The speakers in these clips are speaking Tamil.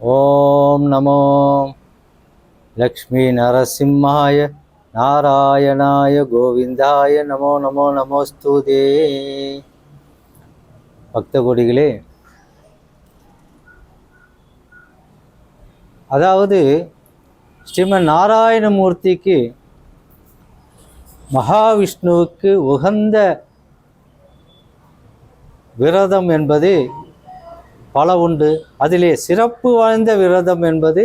ஓம் நமோ. லக்ஷ்மி நரசிம்மாய நாராயணாய கோவிந்தாய நமோ நமோ நமோஸ்துதே. பக்த கொடிகளே அதாவது ஸ்ரீமன் நாராயணமூர்த்திக்கு மகாவிஷ்ணுவுக்கு உகந்த விரதம் என்பது பல உண்டு. அதிலே சிறப்பு வாய்ந்த விரதம் என்பது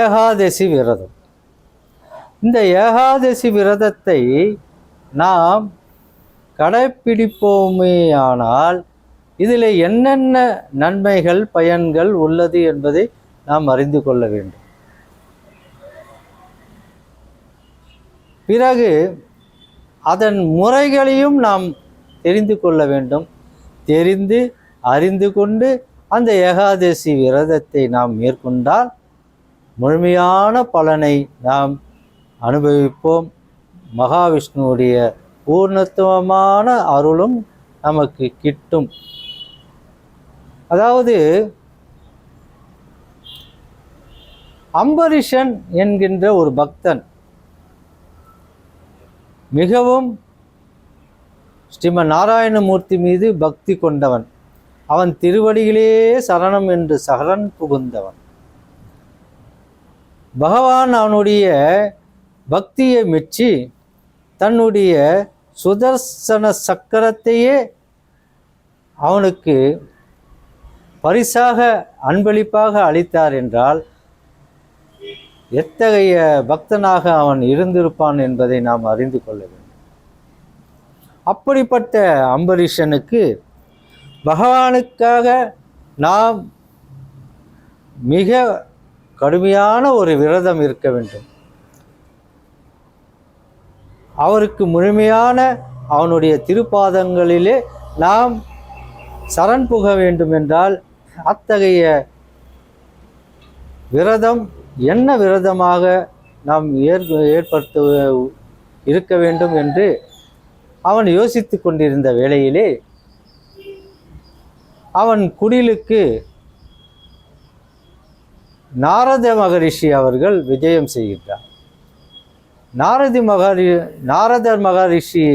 ஏகாதசி விரதம். இந்த ஏகாதசி விரதத்தை நாம் கடைப்பிடிப்போமேயானால் இதில் என்னென்ன நன்மைகள் பயன்கள் உள்ளது என்பதை நாம் அறிந்து கொள்ள வேண்டும். பிறகு அதன் முறைகளையும் நாம் தெரிந்து கொள்ள வேண்டும். தெரிந்து அறிந்து கொண்டு அந்த ஏகாதசி விரதத்தை நாம் மேற்கொண்டால் முழுமையான பலனை நாம் அனுபவிப்போம். மகாவிஷ்ணுவுடைய பூர்ணத்துவமான அருளும் நமக்கு கிட்டும். அதாவது அம்பரீஷன் என்கின்ற ஒரு பக்தன் மிகவும் ஸ்ரீமன் நாராயணமூர்த்தி மீது பக்தி கொண்டவன். அவன் திருவடியிலே சரணம் என்று சரண் புகுந்தவன். பகவான் அவனுடைய பக்தியை மெச்சி தன்னுடைய சுதர்சன சக்கரத்தையே அவனுக்கு பரிசாக அன்பளிப்பாக அளித்தார் என்றால் எத்தகைய பக்தனாக அவன் இருந்திருப்பான் என்பதை நாம் அறிந்து கொள்ள வேண்டும். அப்படிப்பட்ட அம்பரீஷனுக்கு பகவானுக்காக நாம் மிக கடுமையான ஒரு விரதம் இருக்க வேண்டும். அவருக்கு முழுமையான அவனுடைய திருப்பாதங்களிலே நாம் சரண் புக வேண்டும் என்றால் அத்தகைய விரதம் என்ன விரதமாக நாம் ஏற் ஏற்படுத்த இருக்க வேண்டும் என்று அவன் யோசித்து கொண்டிருந்த வேளையிலே அவன் குடிலுக்கு நாரத மகரிஷி அவர்கள் விஜயம் செய்கின்றார். நாரதி மகரி நாரதர் மகரிஷி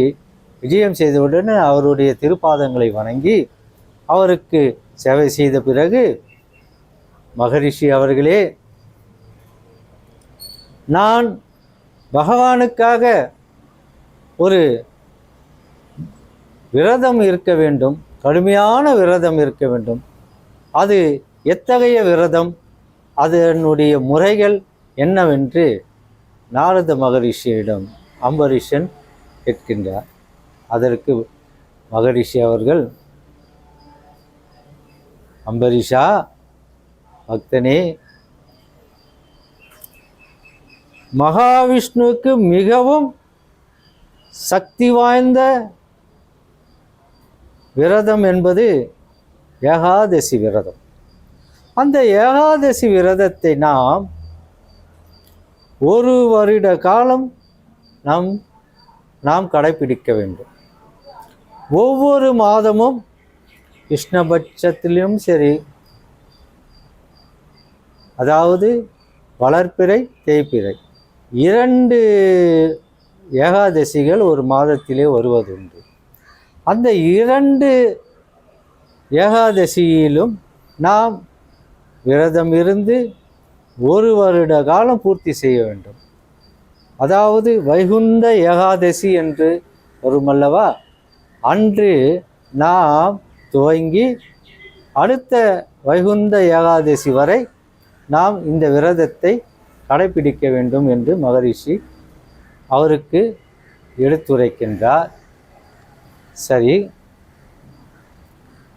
விஜயம் செய்தவுடனே அவருடைய திருப்பாதங்களை வணங்கி அவருக்கு சேவை செய்த பிறகு மகரிஷி அவர்களே நான் பகவானுக்காக ஒரு விரதம் இருக்க வேண்டும். கடுமையான விரதம் இருக்க வேண்டும். அது எத்தகைய விரதம்? அதனுடைய முறைகள் என்னவென்று நாரத மகரிஷியிடம் அம்பரீஷன் கேட்கின்றார். அதற்கு மகரிஷி அவர்கள் அம்பரீஷா பக்தனே மகாவிஷ்ணுவுக்கு மிகவும் சக்தி வாய்ந்த விரதம் என்பது ஏகாதசி விரதம். அந்த ஏகாதசி விரதத்தை நாம் ஒரு வருட காலம் நாம் நாம் கடைபிடிக்க வேண்டும். ஒவ்வொரு மாதமும் கிருஷ்ணபட்சத்திலும் சரி அதாவது வளர்ப்பிறை தேய்ப்பிறை இரண்டு ஏகாதசிகள் ஒரு மாதத்திலே வருவதுண்டு. அந்த இரண்டு ஏகாதசியிலும் நாம் விரதம் இருந்து ஒரு வருட காலம் பூர்த்தி செய்ய வேண்டும். அதாவது வைகுந்த ஏகாதசி என்று வருமல்லவா? அன்று நாம் துவங்கி அடுத்த வைகுந்த ஏகாதசி வரை நாம் இந்த விரதத்தை கடைபிடிக்க வேண்டும் என்று மகரிஷி அவருக்கு எடுத்துரைக்கின்றார். சரி.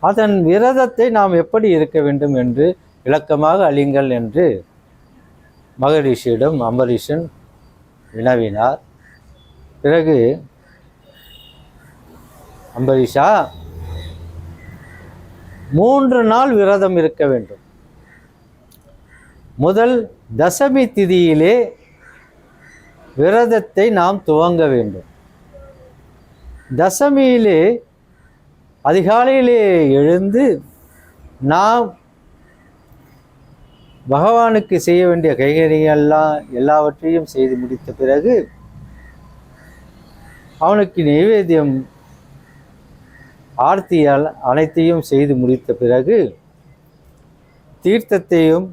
அதன் விரதத்தை நாம் எப்படி இருக்க வேண்டும் என்று விளக்கமாக அழிங்கள் என்று மகரிஷியிடம் அம்பரீஷன் வினவினார். பிறகு அம்பரீஷா மூன்று நாள் விரதம் இருக்க வேண்டும். முதல் தசமி திதியிலே விரதத்தை நாம் துவங்க வேண்டும். தசமியிலே அதிகாலையிலே எழுந்து நாம் பகவானுக்கு செய்ய வேண்டிய கைகறிகள்லாம் எல்லாவற்றையும் செய்து முடித்த பிறகு அவனுக்கு நைவேத்தியம் ஆர்த்தியால் அனைத்தையும் செய்து முடித்த பிறகு தீர்த்தத்தையும்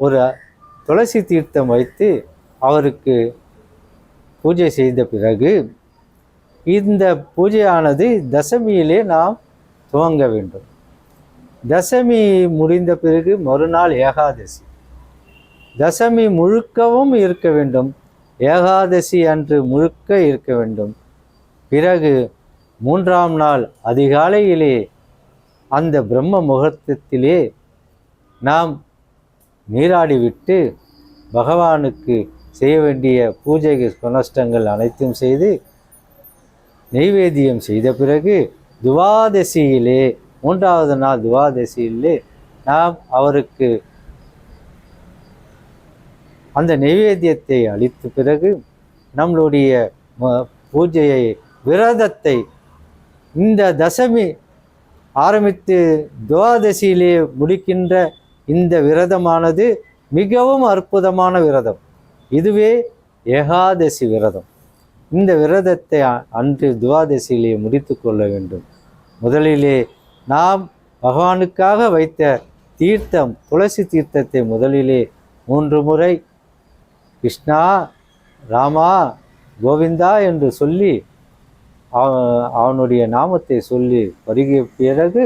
ஒரு துளசி தீர்த்தம் வைத்து அவருக்கு பூஜை செய்த பிறகு இந்த பூஜையானது தசமியிலே நாம் துவங்க வேண்டும். தசமி முடிந்த பிறகு மறுநாள் ஏகாதசி. தசமி முழுக்கவும் இருக்க வேண்டும். ஏகாதசி அன்று முழுக்க இருக்க வேண்டும். பிறகு மூன்றாம் நாள் அதிகாலையிலே அந்த பிரம்ம முகூர்த்தத்திலே நாம் நீராடிவிட்டு பகவானுக்கு செய்ய வேண்டிய பூஜை குணஷ்டங்கள் அனைத்தும் செய்து நெய்வேத்தியம் செய்த பிறகு துவாதசியிலே மூன்றாவது நாள் துவாதசியிலே நாம் அவருக்கு அந்த நைவேத்தியத்தை அளித்த பிறகு நம்மளுடைய பூஜையை விரதத்தை இந்த தசமி ஆரம்பித்து துவாதசியிலே முடிக்கின்ற இந்த விரதமானது மிகவும் அற்புதமான விரதம். இதுவே ஏகாதசி விரதம். இந்த விரதத்தை அன்று துவாதசியிலே முடித்து கொள்ள வேண்டும். முதலிலே நாம் பகவானுக்காக வைத்த தீர்த்தம் துளசி தீர்த்தத்தை முதலிலே மூன்று முறை கிருஷ்ணா ராமா கோவிந்தா என்று சொல்லி அவ- அவனுடைய நாமத்தை சொல்லி வருகிய பிறகு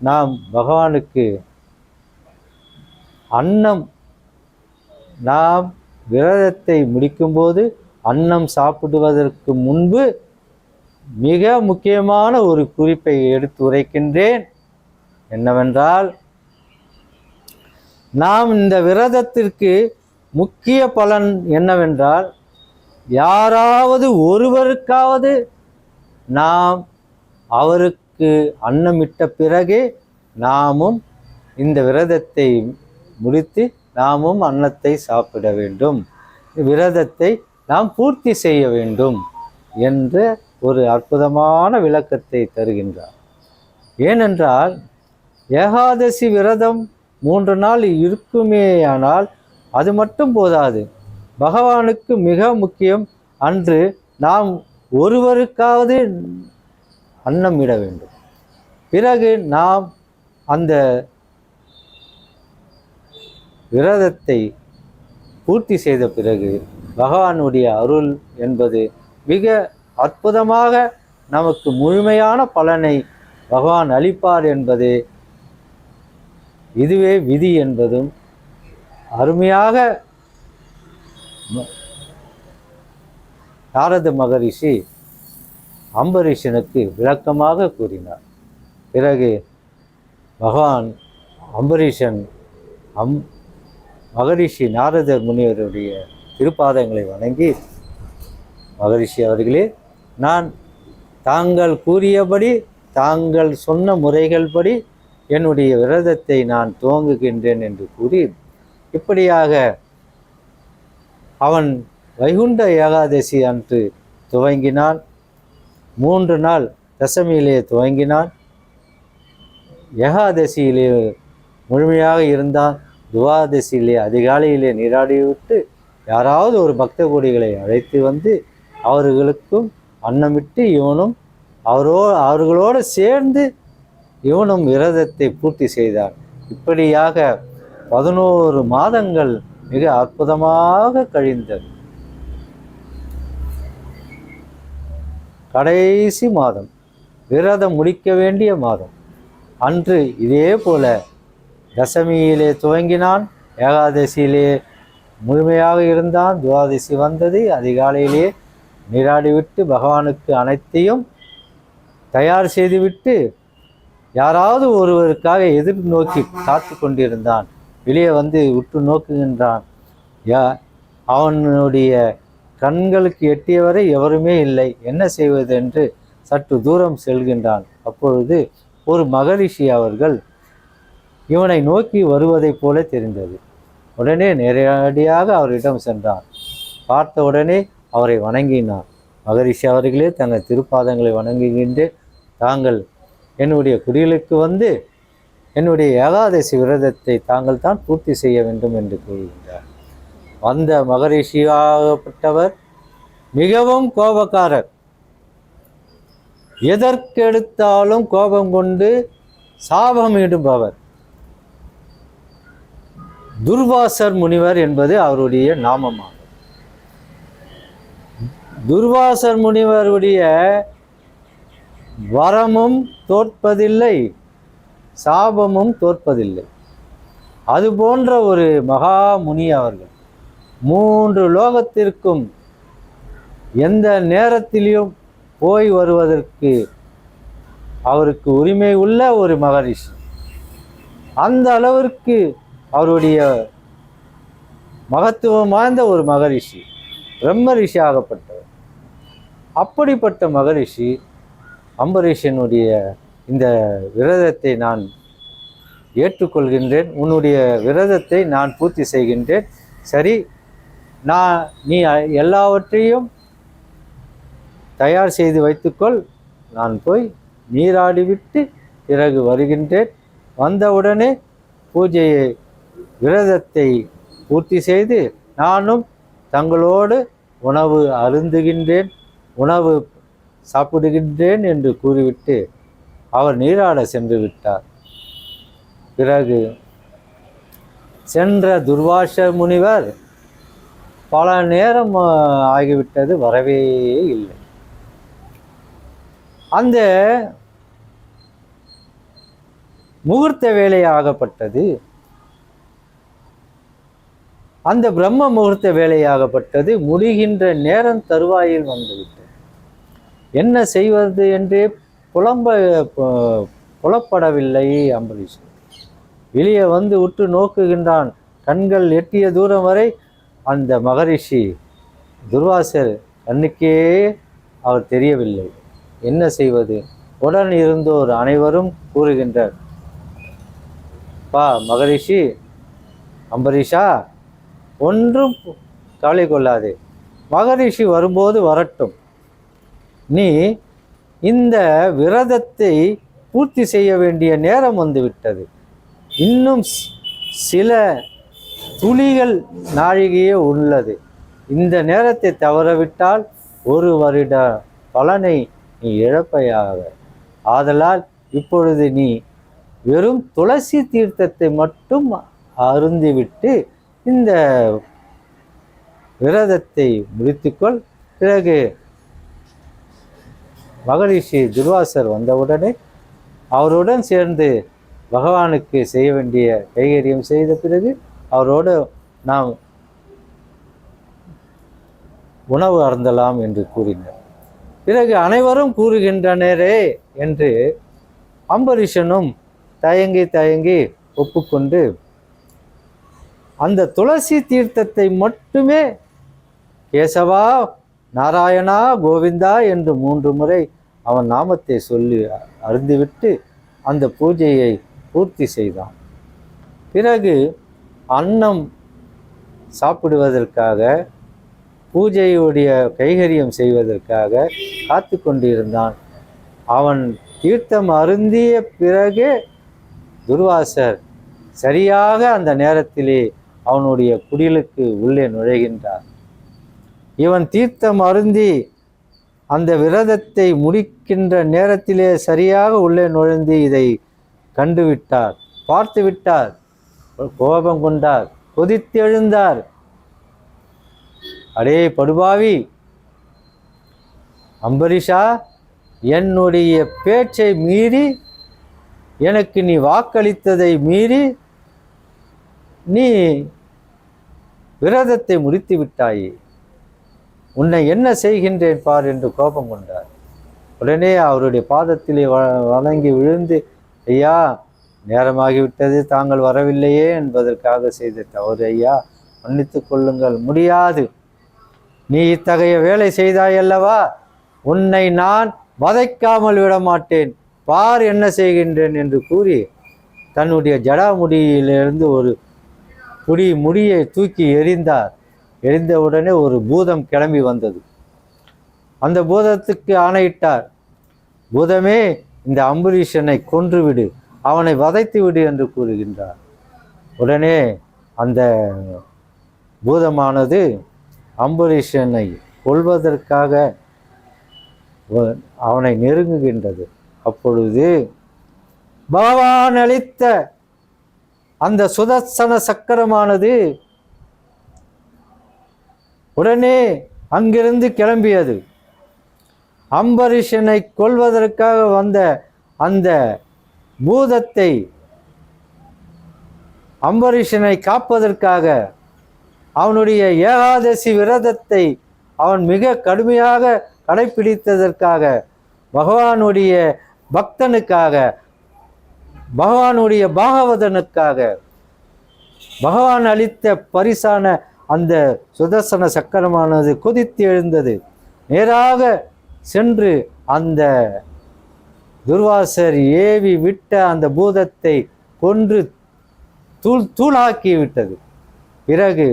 நாம் பகவானுக்கு அன்னம் நாம் விரதத்தை முடிக்கும்போது அன்னம் சாப்பிடுவதற்கு முன்பு மிக முக்கியமான ஒரு குறிப்பை எடுத்து உரைக்கின்றேன். என்னவென்றால் நாம் இந்த விரதத்திற்கு முக்கிய பலன் என்னவென்றால் யாராவது ஒருவருக்காவது நாம் அவருக்கு அன்னமிட்ட பிறகு நாமும் இந்த விரதத்தை முடித்து நாமும் அன்னத்தை சாப்பிட வேண்டும். விரதத்தை நாம் பூர்த்தி செய்ய வேண்டும் என்ற ஒரு அற்புதமான விளக்கத்தை தருகின்றார். ஏனென்றால் ஏகாதசி விரதம் மூன்று நாள் இருக்குமேயானால் அது மட்டும் போதாது. பகவானுக்கு மிக முக்கியம் அன்று நாம் ஒருவருக்காவது அன்னமிட வேண்டும். பிறகு நாம் அந்த விரதத்தை பூர்த்தி செய்த பிறகு பகவானுடைய அருள் என்பது மிக அற்புதமாக நமக்கு முழுமையான பலனை பகவான் அளிப்பார் என்பது இதுவே விதி என்பதும் அருமையாக நாரத மகரிஷி அம்பரீஷனுக்கு விளக்கமாக கூறினார். பிறகு பகவான் அம்பரீஷன் அம் மகரிஷி நாரத முனிவருடைய திருப்பாதங்களை வணங்கி மகரிஷி அவர்களே நான் தாங்கள் கூறியபடி தாங்கள் சொன்ன முறைகள்படி என்னுடைய விரதத்தை நான் துவங்குகின்றேன் என்று கூறி இப்படியாக அவன் வைகுண்ட ஏகாதசி அன்று துவங்கினான். மூன்று நாள் தசமியிலே துவங்கினான். ஏகாதசியிலே முழுமையாக இருந்தான். துவாதசியிலே அதிகாலையிலே நீராடிவிட்டு யாராவது ஒரு பக்த கோடிகளை அழைத்து வந்து அவர்களுக்கும் அன்னமிட்டு இவனும் அவரோ அவர்களோடு சேர்ந்து இவனும் விரதத்தை பூர்த்தி செய்தான் இப்படியாக பதினோரு மாதங்கள் மிக அற்புதமாக கழிந்தது. கடைசி மாதம் விரதம் முடிக்க வேண்டிய மாதம். அன்று இதே போல தசமியிலே துவங்கினான் ஏகாதசியிலே முழுமையாக இருந்தான் துவாதசி வந்தது அதிகாலையிலே நீராடிவிட்டு பகவானுக்கு அனைத்தையும் தயார் செய்துவிட்டு யாராவது ஒருவருக்காக எதிர்நோக்கி காத்து கொண்டிருந்தான். வெளியே வந்து உற்று நோக்குகின்றான். யா அவனுடைய கண்களுக்கு எட்டியவரை எவருமே இல்லை. என்ன செய்வது என்று சற்று தூரம் செல்கின்றான். அப்பொழுது ஒரு மகரிஷி அவர்கள் இவனை நோக்கி வருவதைப் போல தெரிந்தது. உடனே நேரடியாக அவரிடம் சென்றான். பார்த்த உடனே அவரை வணங்கினான். மகரிஷி அவர்களே தங்கள் திருப்பாதங்களை வணங்குகின்றேன் தாங்கள் என்னுடைய குடிகளுக்கு வந்து என்னுடைய ஏகாதசி விரதத்தை தாங்கள் தான் பூர்த்தி செய்ய வேண்டும் என்று கூறுகின்றார். வந்த மகரிஷியாகப்பட்டவர் மிகவும் கோபக்காரர். எதற்கெடுத்தாலும் கோபம் கொண்டு சாபம் இடும்பவர் துர்வாசர் முனிவர் என்பது அவருடைய நாமமாகும். துர்வாசர் முனிவருடைய வரமும் தோற்பதில்லை சாபமும் தோற்பதில்லை. அது போன்ற ஒரு மகா முனி அவர்கள். மூன்று லோகத்திற்கும் எந்த நேரத்திலையும் போய் வருவதற்கு அவருக்கு உரிமை உள்ள ஒரு மகரிஷி. அந்த அளவிற்கு அவருடைய மகத்துவம் வாய்ந்த ஒரு மகரிஷி பிரம்ம ரிஷி ஆகப்பட்டவர். அப்படிப்பட்ட மகரிஷி அம்பரீஷனுடைய இந்த விரதத்தை நான் ஏற்றுக்கொள்கின்றேன். உன்னுடைய விரதத்தை நான் பூர்த்தி செய்கின்றேன். சரி நான் நீ எல்லாவற்றையும் தயார் செய்து வைத்துக்கொள். நான் போய் நீராடிவிட்டு பிறகு வருகின்றேன். வந்தவுடனே பூஜையை விரதத்தை பூர்த்தி செய்து நானும் தங்களோடு உணவு அருந்துகின்றேன் உணவு சாப்பிடுகின்றேன் என்று கூறிவிட்டு அவர் நீராட சென்று விட்டார். பிறகு சென்ற துர்வாச முனிவர் பல நேரம் ஆகிவிட்டது வரவே இல்லை. அந்த முகூர்த்த வேலை ஆகப்பட்டது. அந்த பிரம்ம முகூர்த்த வேலையாகப்பட்டது முடிகின்ற நேரம் தருவாயில் வந்துவிட்டது. என்ன செய்வது என்றே புலம்ப புலப்படவில்லை அம்பரீஷன் வெளியே வந்து உற்று நோக்குகின்றான். கண்கள் எட்டிய தூரம் வரை அந்த மகரிஷி துர்வாசர் கண்ணுக்கே அவர் தெரியவில்லை. என்ன செய்வது? உடன் இருந்தோர் அனைவரும் கூறுகின்றார் பா மகரிஷி அம்பரீஷா ஒன்றும் கவலை கொள்ளாது. மகரிஷி வரும்போது வரட்டும். நீ இந்த விரதத்தை பூர்த்தி செய்ய வேண்டிய நேரம் வந்துவிட்டது. இன்னும் சில துளிகள் நாழிகையே உள்ளது. இந்த நேரத்தை தவறவிட்டால் ஒரு வருட பலனை நீ இழப்பையாக. ஆதலால் இப்பொழுது நீ வெறும் துளசி தீர்த்தத்தை மட்டும் அருந்திவிட்டு இந்த விரதத்தை முடித்துக்கொள். பிறகு மகரிஷி துர்வாசர் வந்தவுடனே அவருடன் சேர்ந்து பகவானுக்கு செய்ய வேண்டிய கைகரியம் செய்த பிறகு அவரோடு நாம் உணவு அருந்தலாம் என்று கூறினார். பிறகு அனைவரும் கூறுகின்றனரே என்று அம்பரீஷனும் தயங்கி தயங்கி ஒப்புக்கொண்டு அந்த துளசி தீர்த்தத்தை மட்டுமே கேசவா நாராயணா கோவிந்தா என்று மூன்று முறை அவன் நாமத்தை சொல்லி அருந்துவிட்டு அந்த பூஜையை பூர்த்தி செய்தான். பிறகு அன்னம் சாப்பிடுவதற்காக பூஜையுடைய கைகரியம் செய்வதற்காக காத்து கொண்டிருந்தான். அவன் தீர்த்தம் அருந்திய பிறகே துர்வாசர் சரியாக அந்த நேரத்திலே அவனுடைய குடிலுக்கு உள்ளே நுழைகின்றார் இவன் தீர்த்தம் அருந்தி அந்த விரதத்தை முடிக்கின்ற நேரத்திலே சரியாக உள்ளே நுழைந்து இதை கண்டுவிட்டார். பார்த்து விட்டார் கோபம் கொண்டார். கொதித்தெழுந்தார். அடே படுபாவி! அம்பரீஷா என்னுடைய பேச்சை மீறி எனக்கு நீ வாக்களித்ததை மீறி நீ விரதத்தை முடித்து விட்டாயே உன்னை என்ன செய்கின்றேன் பார் என்று கோபம் கொண்டார். உடனே அவருடைய பாதத்திலே வ- வணங்கி விழுந்து ஐயா நேரமாகிவிட்டது தாங்கள் வரவில்லையே என்பதற்காக செய்த தவறு ஐயா மன்னித்து கொள்ளுங்கள் முடியாது. நீ இத்தகைய வேலை செய்தாயல்லவா உன்னை நான் வதைக்காமல் விட மாட்டேன் பார் என்ன செய்கின்றேன் என்று கூறி தன்னுடைய ஜடாமுடியிலிருந்து ஒரு குடி முடியை தூக்கி எறிந்தார். எரிந்தவுடனே ஒரு பூதம் கிளம்பி வந்தது. அந்த பூதத்துக்கு ஆணையிட்டார் பூதமே இந்த அம்பரீஷனை கொன்றுவிடு அவனை வதைத்து விடு என்று கூறுகின்றார். உடனே அந்த பூதமானது அம்பரீஷனை கொல்வதற்காக அவனை நெருங்குகின்றது. அப்பொழுது பகவான் அளித்த அந்த சுதர்சன சக்கரமானது உடனே அங்கிருந்து கிளம்பியது. அம்பரீஷனை கொல்வதற்காக வந்த அந்த பூதத்தை அம்பரீஷனை காப்பதற்காக அவனுடைய ஏகாதசி விரதத்தை அவன் மிக கடுமையாக கடைப்பிடித்ததற்காக பகவானுடைய பக்தனுக்காக பகவானுடைய பாகவதனுக்காக பகவான் அளித்த பரிசான அந்த சுதர்சன சக்கரமானது கொதித்து எழுந்தது. நேராக சென்று அந்த துர்வாசர் ஏவி விட்ட அந்த பூதத்தை கொன்று தூள் தூளாக்கி விட்டது. பிறகு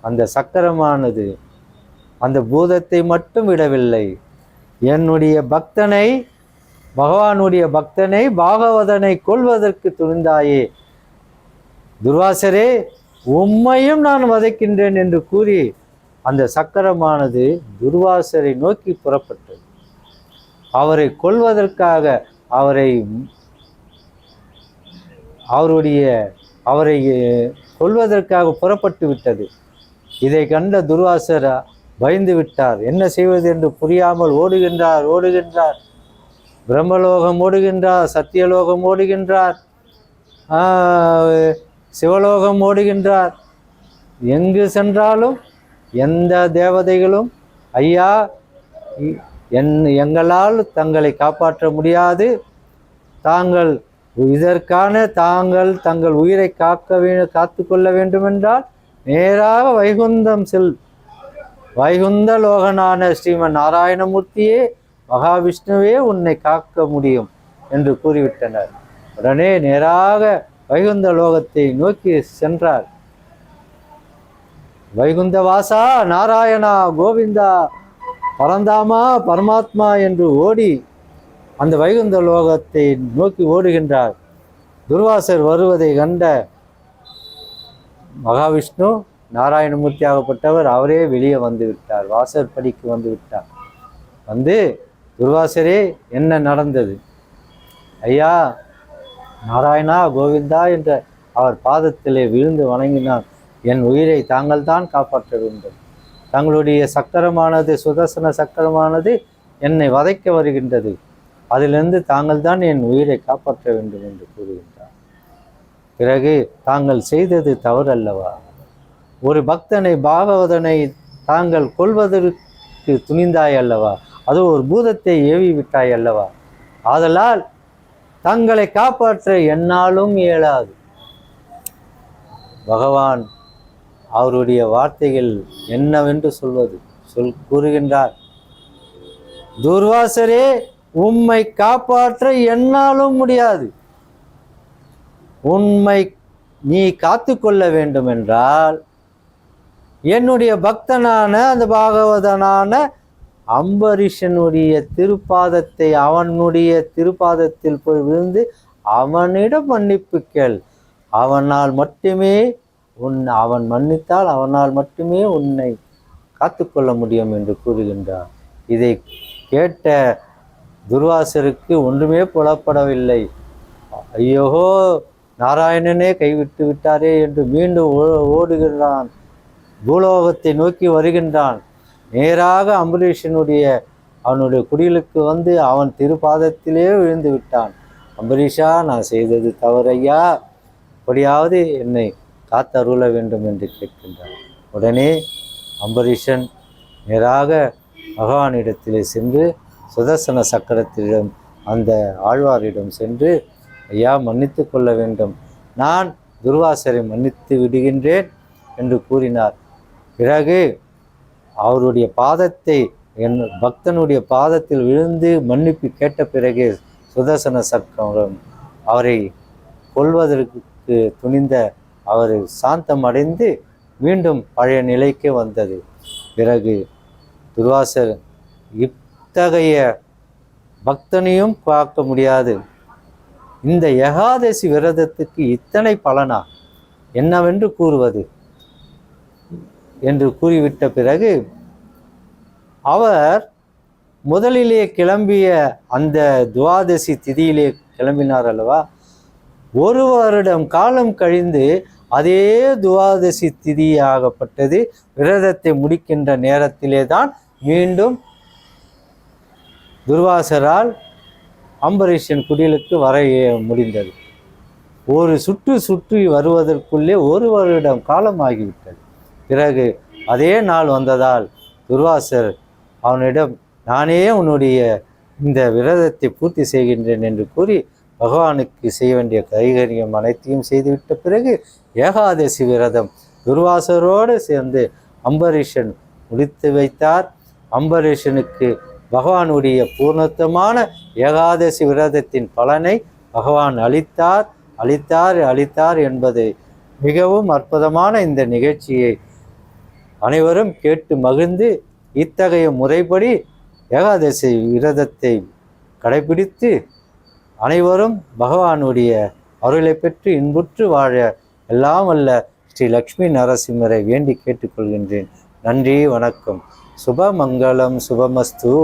அந்த சக்கரமானது அந்த பூதத்தை மட்டும் விடவில்லை. என்னுடைய பக்தனை பகவானுடைய பக்தனை பாகவதனை கொல்வதற்கு துணிந்தாயே. துர்வாசரே உம்மையும் நான் வதைக்கின்றேன் என்று கூறி அந்த சக்கரமானது துர்வாசரை நோக்கி புறப்பட்டது. அவரை கொல்வதற்காக அவரை அவருடைய அவரை கொள்வதற்காக கொல்வதற்காக புறப்பட்டு விட்டது. இதை கண்ட துர்வாசர் பயந்து விட்டார். என்ன செய்வது என்று புரியாமல் ஓடுகின்றார் ஓடுகின்றார். பிரம்மலோகம் ஓடுகின்றார் சத்தியலோகம் ஓடுகின்றார் சிவலோகம் ஓடுகின்றார். எங்கு சென்றாலும் எந்த தேவதைகளும் ஐயா என் எங்களால் தங்களை காப்பாற்ற முடியாது. தாங்கள் இதற்கான தாங்கள் தங்கள் உயிரை காக்க வே காத்து கொள்ள வேண்டுமென்றால் நேராக வைகுந்தம் செல் வைகுந்த லோகனான ஸ்ரீமன் நாராயணமூர்த்தியே மகாவிஷ்ணுவே உன்னை காக்க முடியும் என்று கூறிவிட்டனர். உடனே நேராக வைகுந்த லோகத்தை நோக்கி சென்றார். வைகுந்த வாசா நாராயணா கோவிந்தா பரந்தாமா பரமாத்மா என்று ஓடி அந்த வைகுந்த லோகத்தை நோக்கி ஓடுகின்றார். துர்வாசர் வருவதை கண்ட மகாவிஷ்ணு நாராயணமூர்த்தி ஆகப்பட்டவர் அவரே வெளியே வந்து விட்டார். வாசர் படிக்கு வந்து விட்டார். வந்து துர்வாசரே என்ன நடந்தது? ஐயா நாராயணா கோவிந்தா என்ற அவர் பாதத்திலே விழுந்து வணங்கினார். என் உயிரை தாங்கள் தான் காப்பாற்ற வேண்டும். தங்களுடைய சக்கரமானது சுதர்சன சக்கரமானது என்னை வதைக்க வருகின்றது. அதிலிருந்து தாங்கள் தான் என் உயிரை காப்பாற்ற வேண்டும் என்று கூறுகின்றார். பிறகு தாங்கள் செய்தது தவறல்லவா? ஒரு பக்தனை பாகவதனை தாங்கள் கொல்வதற்கு துணிந்தாய் அல்லவா அது ஒரு பூதத்தை ஏவி விட்டாய் அல்லவா? ஆதலால் தங்களை காப்பாற்ற என்னாலும் இயலாது. பகவான் அவருடைய வார்த்தைகள் என்னவென்று சொல்வது? சொல் கூறுகின்றார். துர்வாசரே உம்மை காப்பாற்ற என்னாலும் முடியாது. உண்மை நீ காத்து கொள்ள வேண்டும் என்றால் என்னுடைய பக்தனான அந்த பாகவதனான அம்பரீஷனுடைய திருப்பாதத்தை அவனுடைய திருப்பாதத்தில் போய் விழுந்து அவனிடம் மன்னிப்பு கேள். அவனால் மட்டுமே உன் அவன் மன்னித்தால் அவனால் மட்டுமே உன்னை காத்துக்கொள்ள முடியும் என்று கூறுகின்றார் இதை கேட்ட துர்வாசருக்கு ஒன்றுமே புலப்படவில்லை. ஐயோ நாராயணனே கைவிட்டு விட்டாரே என்று மீண்டும் ஓ- ஓடுகின்றான். பூலோகத்தை நோக்கி வருகின்றான். நேராக அம்பரீஷனுடைய அவனுடைய குடிலுக்கு வந்து அவன் திருப்பாதத்திலே விழுந்து விட்டான். அம்பரீஷா நான் செய்தது தவறையா? அப்படியாவது என்னை காத்தருள வேண்டும் என்று கேட்கின்றான். உடனே அம்பரீஷன் நேராக பகவானிடத்திலே சென்று சுதர்சன சக்கரத்திடம் அந்த ஆழ்வாரிடம் சென்று ஐயா மன்னித்து கொள்ள வேண்டும். நான் துர்வாசரை மன்னித்து விடுகின்றேன் என்று கூறினார். பிறகு அவருடைய பாதத்தை என் பக்தனுடைய பாதத்தில் விழுந்து மன்னிப்பு கேட்ட பிறகு சுதர்சன சக்கரம் அவரை கொல்வதற்கு துணிந்த அவர் சாந்தம் அடைந்து மீண்டும் பழைய நிலைக்கு வந்தது. பிறகு துர்வாசர் இத்தகைய பக்தனையும் பார்க்க முடியாது. இந்த ஏகாதசி விரதத்துக்கு இத்தனை பலனா? என்னவென்று கூறுவது? என்று கூறிவிட்ட பிறகு அவர் முதலிலே கிளம்பிய அந்த துவாதசி திதியிலே கிளம்பினார் அல்லவா? ஒரு வருடம் காலம் கழிந்து அதே துவாதசி திதியாகப்பட்டது. விரதத்தை முடிக்கின்ற நேரத்திலே தான் மீண்டும் துர்வாசரால் அம்பரீஷன் குடிலுக்கு வர முடிந்தது. ஒரு சுற்று சுற்றி வருவதற்குள்ளே ஒரு வருடம் காலம் ஆகிவிட்டது. பிறகு அதே நாள் வந்ததால் துர்வாசர் அவனிடம் நானே உன்னுடைய இந்த விரதத்தை பூர்த்தி செய்கின்றேன் என்று கூறி பகவானுக்கு செய்ய வேண்டிய கைகரியம் அனைத்தையும் செய்துவிட்ட பிறகு ஏகாதசி விரதம் துர்வாசரோடு சேர்ந்து அம்பரீஷன் முடித்து வைத்தார். அம்பரீஷனுக்கு பகவானுடைய பூர்ணத்துவமான ஏகாதசி விரதத்தின் பலனை பகவான் அளித்தார். அளித்தார் அளித்தார் என்பது மிகவும் அற்புதமான இந்த நிகழ்ச்சியை அனைவரும் கேட்டு மகிழ்ந்து இத்தகைய முறைப்படி ஏகாதசி விரதத்தை கடைபிடித்து அனைவரும் பகவானுடைய அருளை பெற்று இன்புற்று வாழ எல்லாம் அல்ல ஸ்ரீ லக்ஷ்மி நரசிம்மரை வேண்டி கேட்டுக்கொள்கின்றேன். நன்றி வணக்கம். சுபமங்கலம் சுபமஸ்து.